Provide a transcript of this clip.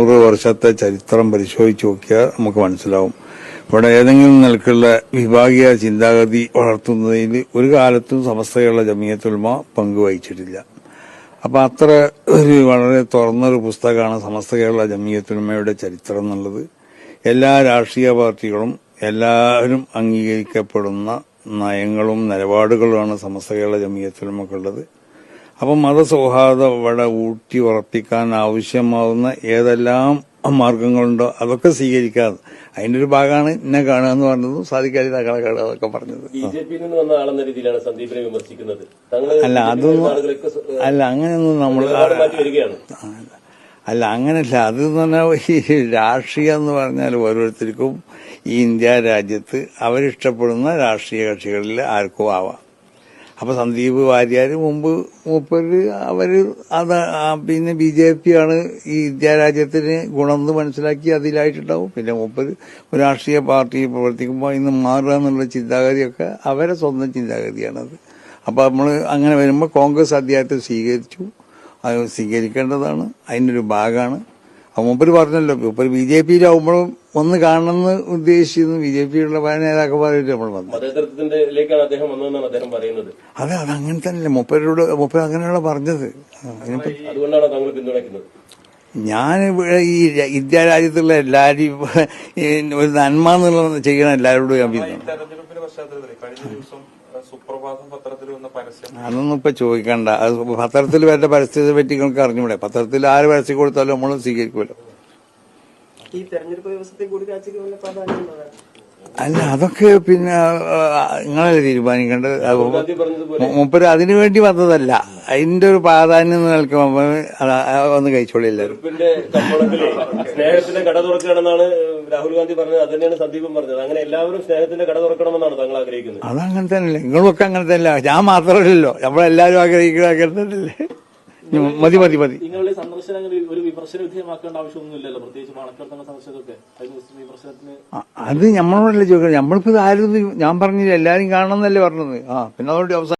നൂറ് വർഷത്തെ ചരിത്രം പരിശോധിച്ച് നോക്കിയാൽ നമുക്ക് മനസ്സിലാവും. ഇവിടെ ഏതെങ്കിലും നിലക്കുള്ള വിഭാഗീയ ചിന്താഗതി വളർത്തുന്നതിൽ ഒരു കാലത്തും സമസ്തയുള്ള ജമിയത്തുൽമ പങ്കുവഹിച്ചിട്ടില്ല. അപ്പൊ അത്ര ഒരു വളരെ തുറന്നൊരു പുസ്തകമാണ് സമസ്ത കേരള ജമിയത്തുൽമയുടെ ചരിത്രം എന്നുള്ളത്. എല്ലാ രാഷ്ട്രീയ പാർട്ടികളും എല്ലാവരും അംഗീകരിക്കപ്പെടുന്ന നയങ്ങളും നിലപാടുകളുമാണ് സമസ്ത കേരള ജമിയത്തുൽമക്കുള്ളത് അപ്പം മതസൗഹാർദ്ദം ഇവിടെ ഊട്ടി ഉറപ്പിക്കാൻ ആവശ്യമാവുന്ന ഏതെല്ലാം മാർഗങ്ങളുണ്ടോ അതൊക്കെ സ്വീകരിക്കാതെ അതിന്റെ ഒരു ഭാഗമാണ് എന്നെ കാണുക എന്ന് പറഞ്ഞതും സാധിക്കാതെ തകളെ കാണുക അതൊക്കെ പറഞ്ഞത്. അല്ല അതൊന്നും അല്ല അങ്ങനെയൊന്നും നമ്മൾ അല്ല അങ്ങനല്ല. അത് തന്നെ പറഞ്ഞാൽ ഈ രാഷ്ട്രീയം എന്ന് പറഞ്ഞാൽ ഓരോരുത്തർക്കും ഈ ഇന്ത്യ രാജ്യത്ത് അവരിഷ്ടപ്പെടുന്ന രാഷ്ട്രീയ കക്ഷികളിൽ ആർക്കും ആവാം. അപ്പൊ സന്ദീപ് വാര്യാർ മുമ്പ് മൂപ്പര് അവർ അത് പിന്നെ ബി ജെ പി ആണ് ഈ വിദ്യാരാജ്യത്തിന് രാജ്യത്തിന് ഗുണമെന്ന് മനസ്സിലാക്കി അതിലായിട്ടുണ്ടാവും. പിന്നെ മൂപ്പര് ഒരു രാഷ്ട്രീയ പാർട്ടി പ്രവർത്തിക്കുമ്പോൾ ഇന്ന് മാറുക എന്നുള്ള ചിന്താഗതിയൊക്കെ അവരെ സ്വന്തം ചിന്താഗതിയാണത് അപ്പൊ നമ്മൾ അങ്ങനെ വരുമ്പോൾ കോൺഗ്രസ് അധികാരത്തെ സ്വീകരിച്ചു. അത് സ്വീകരിക്കേണ്ടതാണ്. ഒരു ഭാഗമാണ്. അപ്പൊ മൂപ്പര് പറഞ്ഞല്ലോ മൂപ്പര് ബി ജെ പിയിലാവുമ്പോഴും ഒന്ന് കാണണമെന്ന് ഉദ്ദേശിച്ചിരുന്നു. ബി ജെ പിയുള്ള പല നേതാക്കന്മാരായിട്ട് നമ്മൾ വന്നു. മതേതരത്വത്തിന്റെലേക്കാണ് അദ്ദേഹം വന്നതെന്നാണ് അദ്ദേഹം പറയുന്നത്. അതെ അത് അങ്ങനെ തന്നെയല്ലേ. മുപ്പരോട് മുപ്പ അങ്ങനെയുള്ള പറഞ്ഞത്. അതിനിപ്പോ അതുകൊണ്ടാണ് താങ്കൾ പിന്തുണയ്ക്കുന്നത്. ഞാൻ ഈ ഇന്ത്യ രാജ്യത്തുള്ള എല്ലാവരും ഒരു നന്മ എന്നുള്ള ചെയ്യണം എല്ലാവരോടും ഞാൻ പിന്തുണ സുപ്രഭാതം പത്രത്തിൽ വന്ന പരസ്യം അതൊന്നും ഇപ്പൊ ചോദിക്കണ്ട. അത് പത്രത്തിൽ വരുന്ന പരസ്യത്തെ പറ്റി നിങ്ങൾക്ക് അറിഞ്ഞൂടെ. പത്രത്തിൽ ആര് പരസ്യം കൊടുത്താലും നമ്മൾ സ്വീകരിക്കുമല്ലോ ഈ തെരഞ്ഞെടുപ്പ് ദിവസത്തെ കൂടിക്കാഴ്ചയ്ക്ക് വല്ല പ്രാധാന്യമുള്ളതാണ് അല്ല അതൊക്കെ പിന്നെ നിങ്ങളല്ലേ തീരുമാനിക്കേണ്ടത്? മൂപ്പര് അതിനു വേണ്ടി വന്നതല്ല. അതിന്റെ ഒരു പ്രാധാന്യം നിൽക്കുമ്പോ ഒന്ന് കഴിച്ചോളില്ല. സ്നേഹത്തിന്റെ കട തുറക്കണമെന്നാണ് രാഹുൽ ഗാന്ധി പറഞ്ഞത്. അത് തന്നെയാണ് സന്ദീപും പറഞ്ഞത്. അങ്ങനെ എല്ലാവരും സ്നേഹത്തിന്റെ കട തുറക്കണമെന്നാണ് താങ്കൾ ആഗ്രഹിക്കുന്നത്. അതങ്ങനെ തന്നെയല്ലേ. നിങ്ങളൊക്കെ അങ്ങനെ തന്നെയല്ല ഞാൻ മാത്രമല്ലല്ലോ. നമ്മളെല്ലാരും ആഗ്രഹിക്കുന്ന അങ്ങനെ തന്നെയല്ലേ. മതി മതി മതി. നിങ്ങളുടെ സന്ദർശനങ്ങൾ ഒരു വിമർശന വിധേയമാക്കേണ്ട ആവശ്യമൊന്നുമില്ലല്ലോ? പ്രത്യേകിച്ച് മണക്കെടുത്ത സന്ദർശനമൊക്കെ. വിമർശനത്തിന് അത് നമ്മളോടല്ലേ ചോദിക്കുന്നത് നമ്മളിപ്പോ ഇത് ആരും ഞാൻ പറഞ്ഞില്ല എല്ലാരും കാണണം എന്നല്ലേ പറഞ്ഞത്. ആ പിന്നെ അതോടെ അവസാനം